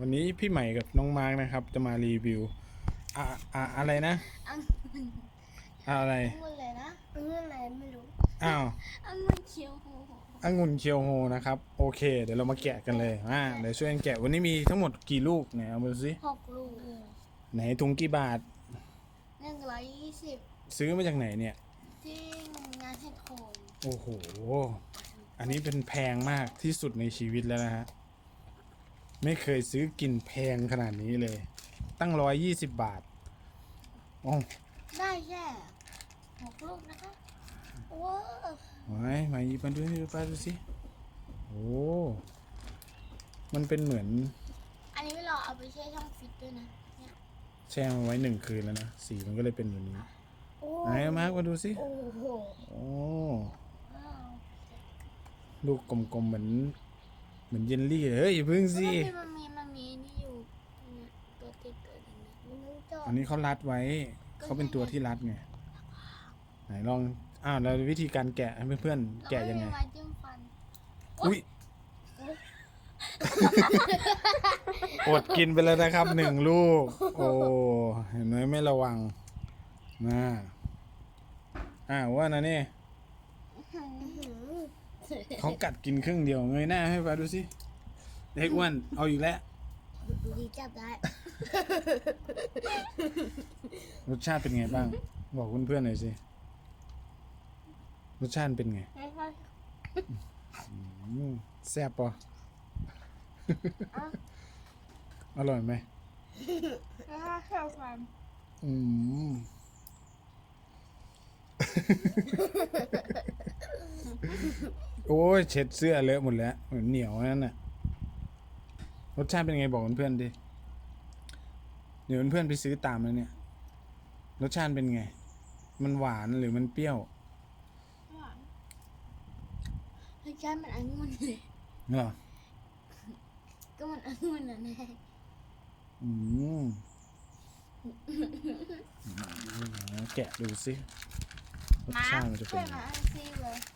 วันนี้พี่ใหม่กับน้องมาร์กนะครับ จะมารีวิวอะอะอะไรนะอังอะอะไรุ่นเลยนะอังุ่นอะไรไม่รู้อ้าวอังุ่นเขียวโหองุ่นเคียวโฮนะครับโอเค เดี๋ยวเรามาแกะกันเลยอ่าเดี๋ยวช่วยกันแกะวันนี้มีทั้งหมดกี่ลูกไหนเอามาดูสิหกลูกไหนถุงกี่บาทหนึ่งร้อยยี่สิบซื้อมาจากไหนเนี่ยที่งานเห็ดโคนโอ้โหอันนี้เป็นแพงมากที่สุดในชีวิตแล้วนะฮะ ไม่เคยซื้อกินแพงขนาดนี้เลย ตั้งร้อยยี่สิบบาทโอ้ได้แค่หกลูกนะคะว้าวไว้มาหยิบมาดูให้ดูป้าดูสิโอ้มันเป็นเหมือน อันนี้เราเอาไปแช่ช่องฟิตด้วยนะเนี่ยแช่มาไว้หนึ่งคืนแล้วนะสีมันก็เลยเป็นแบบนี้โอ้ไหนเอามาร์คมาดูสิโอ้โหโอ้ว้าวลูกกลมๆเหมือน เหมือนเยลลี่เลยเฮ้ยอย่าพึ่งสิ มันมีมันมีนี่อยู่เนี่ยตัวติดตัวนี้มันต้องเจาะอันนี้เขารัดไว้ เขาเป็นตัวที่รัดไง ไหนลอง อ้าวแล้ววิธีการแกะให้เพื่อนๆ แกะยังไงแล้วม่มีไม้จิ้มฟันอุ้ยอดกินไปแล้วนะครับหนึ่งลูก โอ้ เห็นไหมไม่ระวังนะอ่าว่านะนี่ เขากัดกินครึ่งเดียวเงยหน้าให้ป้าดูสิเด็กอ้วนเอาอีกแล้วดีจับได้รสชาติเป็นไงบ้าง บอกเพื่อนๆหน่อยสิรสชาติเป็นไงไม่ค่อยอืมแซ่บปะอร่อยไหมไม่ค่อยชอบฟันอืม โอ้ยเช็ดเสื้อเลอะหมดแล้วเหมือนเหนียวนั่นน่ะรสชาติเป็นไงบอกเพื่อนๆดิเดี๋ยวเพื่อนๆไปซื้อตามแล้วเนี่ย รสชาติเป็นไง มันหวานหรือมันเปรี้ยวรสชาติมันองุ่นเลยเหรอก็มันองุ่นน่ะแน่อืมอืมแกะดูสิรสชาติมันจะเป็นช่วยยังไงมา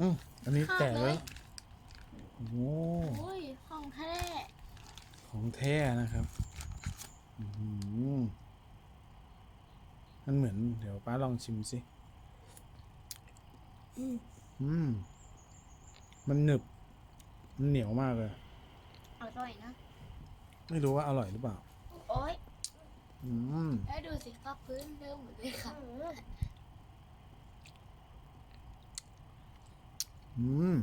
อันซีเลยอืมอันนี้ขาดแตะเลแล้ยวโอ้โหโอ้ยของแท้ของแท้นะครับอื้อหือมันเหมือนเดี๋ยวป้าลองชิมสิอืมมันหนึบมันเหนียวมากเลย อร่อยนะ ไม่รู้ว่าอร่อยหรือเปล่า โอ้ยอืม แล้วดูสิครับพื้นเริ่มหมดเลยค่ะ อืม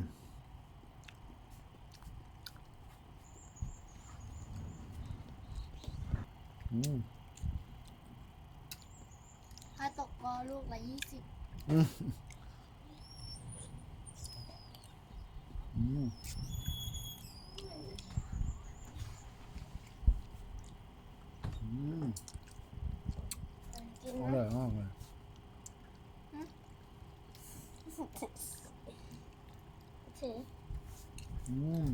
อืมถ้าตกกอลูกละยี่สิบอืมอืมอืมกินอนะร่อยมากเลยถื ออืม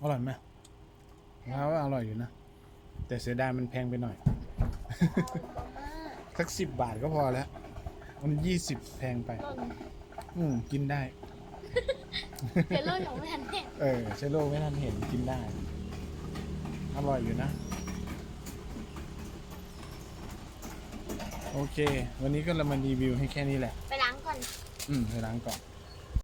อร่อยไหมแล้วาอร่อยอยู่นะ แต่เสียดายมันแพงไปหน่อย สักสิบบาทก็พอแล้ว มันยี่สิบแพงไปหล่นอืมกินได้เดี๋ยวหล่นของแม่เนี่ยเออใช้โลกไม่ทันเห็นกินได้ อร่อยอยู่นะ โอเค วันนี้ก็เรามารีวิวให้แค่นี้แหละ ไปล้างก่อน อืมไปล้างก่อน